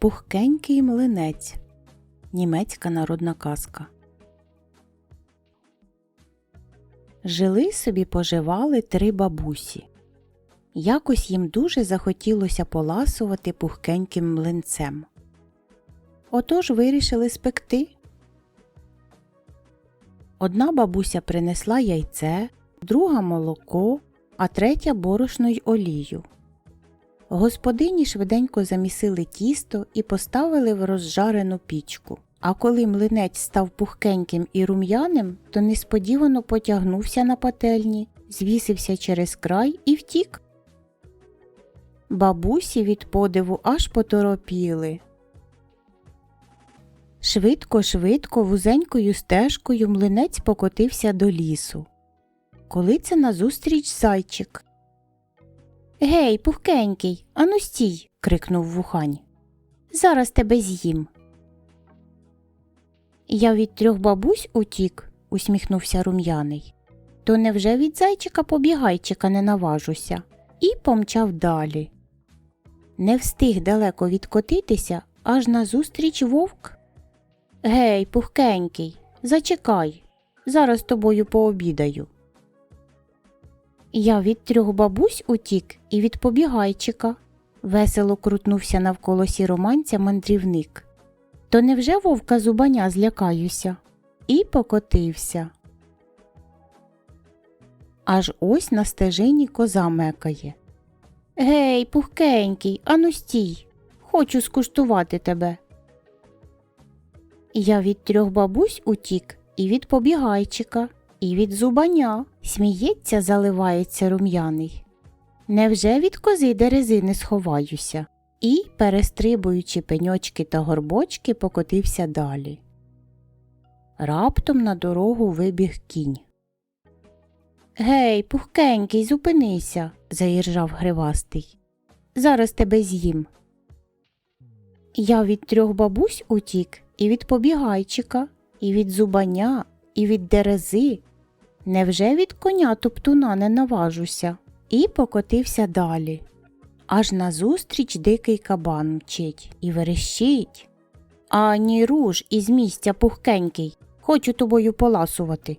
Пухкенький млинець. Німецька народна казка. Жили собі поживали три бабусі. Якось їм дуже захотілося поласувати пухкеньким млинцем. Отож вирішили спекти. Одна бабуся принесла яйце, друга молоко, а третя борошно й олію. Господині швиденько замісили тісто і поставили в розжарену пічку. А коли млинець став пухкеньким і рум'яним, то несподівано потягнувся на пательні, звісився через край і втік. Бабусі від подиву аж поторопіли. Швидко, швидко, вузенькою стежкою млинець покотився до лісу. Коли це назустріч зайчик. Гей, пухкенький, ану стій. крикнув вухань. Зараз тебе з'їм. Я від трьох бабусь утік, усміхнувся рум'яний. То невже від зайчика побігайчика не наважуся? І помчав далі. Не встиг далеко відкотитися, аж назустріч вовк. Гей, пухкенький, зачекай, зараз тобою пообідаю. Я від трьох бабусь утік і від побігайчика. Весело крутнувся навколо сіроманця мандрівник. То невже вовка зубаня злякаюся? І покотився. Аж ось на стежині коза мекає. Гей, пухкенький, ану стій. Хочу скуштувати тебе. Я від трьох бабусь утік і від побігайчика, і від зубаня. Сміється, заливається рум'яний. Невже від кози дерези не сховаюся? І, перестрибуючи пеньочки та горбочки, покотився далі. Раптом на дорогу вибіг кінь. Гей, пухкенький, зупинися, заіржав гривастий. Зараз тебе з'їм. Я від трьох бабусь утік і від побігайчика, і від зубаня, і від дерези. Невже від коня топтуна не наважуся? І покотився далі. Аж назустріч дикий кабан мчить і верещить. Ані руж із місця пухкенький, хочу тобою поласувати.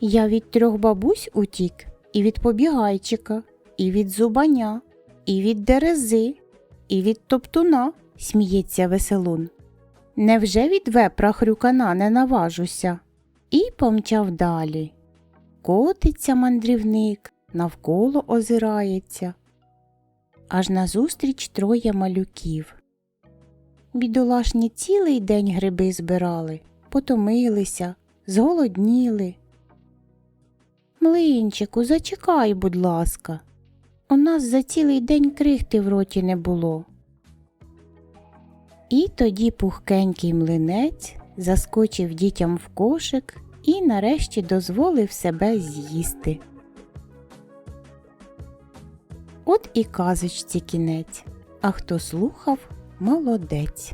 Я від трьох бабусь утік, і від побігайчика, і від зубаня, і від дерези, і від топтуна, сміється веселун. Невже від вепра хрюкана не наважуся? І помчав далі. Котиться мандрівник, навколо озирається. Аж назустріч троє малюків. Бідолашні цілий день гриби збирали, потомилися, зголодніли. Млинчику, зачекай, будь ласка. У нас за цілий день крихти в роті не було. І тоді пухкенький млинець заскочив дітям в кошик і нарешті дозволив себе з'їсти. От і казочці кінець, а хто слухав молодець.